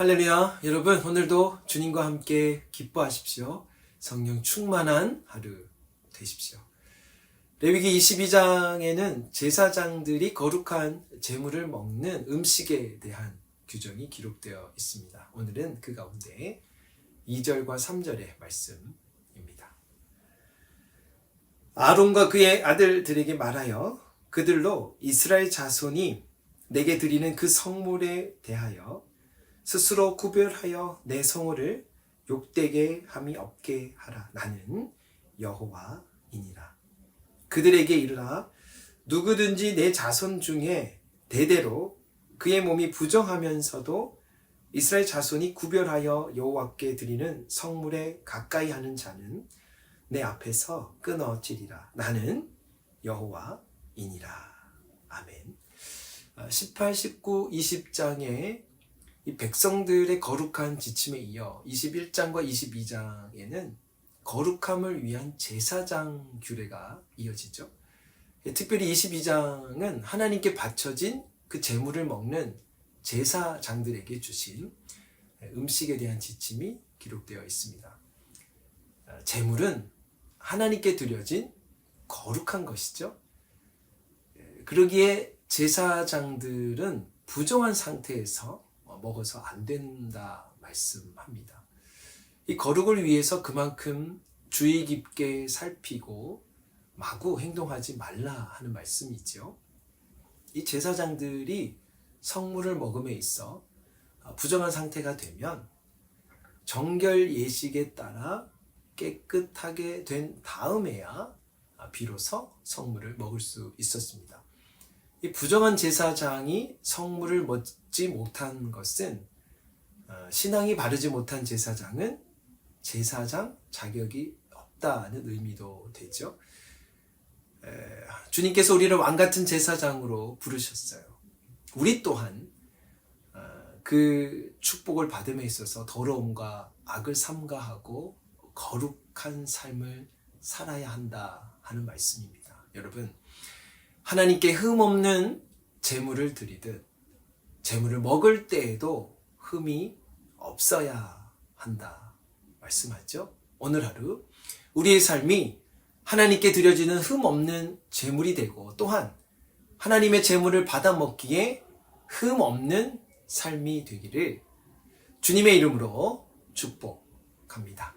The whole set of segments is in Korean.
할렐루야. 여러분, 오늘도 주님과 함께 기뻐하십시오. 성령 충만한 하루 되십시오. 레위기 22장에는 제사장들이 거룩한 재물을 먹는 음식에 대한 규정이 기록되어 있습니다. 오늘은 그 가운데 2절과 3절의 말씀입니다. 아론과 그의 아들들에게 말하여 그들로 이스라엘 자손이 내게 드리는 그 성물에 대하여 스스로 구별하여 내 성호를 욕되게 함이 없게 하라. 나는 여호와이니라. 그들에게 이르라. 누구든지 내 자손 중에 대대로 그의 몸이 부정하면서도 이스라엘 자손이 구별하여 여호와께 드리는 성물에 가까이 하는 자는 내 앞에서 끊어지리라. 나는 여호와이니라. 아멘. 18, 19, 20장에 이 백성들의 거룩한 지침에 이어 21장과 22장에는 거룩함을 위한 제사장 규례가 이어지죠. 특별히 22장은 하나님께 바쳐진 그 제물을 먹는 제사장들에게 주신 음식에 대한 지침이 기록되어 있습니다. 제물은 하나님께 드려진 거룩한 것이죠. 그러기에 제사장들은 부정한 상태에서 먹어서 안 된다 말씀합니다. 이 거룩을 위해서 그만큼 주의 깊게 살피고 마구 행동하지 말라 하는 말씀이죠. 이 제사장들이 성물을 먹음에 있어 부정한 상태가 되면 정결 예식에 따라 깨끗하게 된 다음에야 비로소 성물을 먹을 수 있었습니다. 이 부정한 제사장이 성물을 먹지 못한 것은 어, 신앙이 바르지 못한 제사장은 제사장 자격이 없다는 의미도 되죠. 주님께서 우리를 왕 같은 제사장으로 부르셨어요. 우리 또한 어, 그 축복을 받음에 있어서 더러움과 악을 삼가하고 거룩한 삶을 살아야 한다 하는 말씀입니다. 여러분, 하나님께 흠없는 재물을 드리듯 재물을 먹을 때에도 흠이 없어야 한다 말씀하죠. 오늘 하루 우리의 삶이 하나님께 드려지는 흠 없는 재물이 되고 또한 하나님의 재물을 받아 먹기에 흠 없는 삶이 되기를 주님의 이름으로 축복합니다.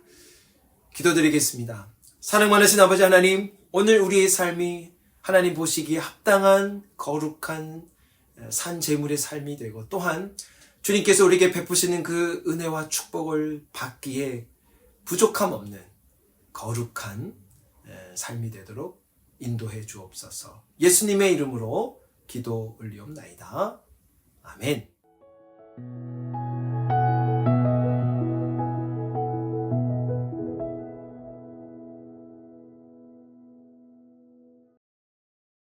기도드리겠습니다. 사랑 많으신 아버지 하나님, 오늘 우리의 삶이 하나님 보시기에 합당한 거룩한 산 제물의 삶이 되고 또한 주님께서 우리에게 베푸시는 그 은혜와 축복을 받기에 부족함 없는 거룩한 삶이 되도록 인도해 주옵소서. 예수님의 이름으로 기도 올리옵나이다. 아멘.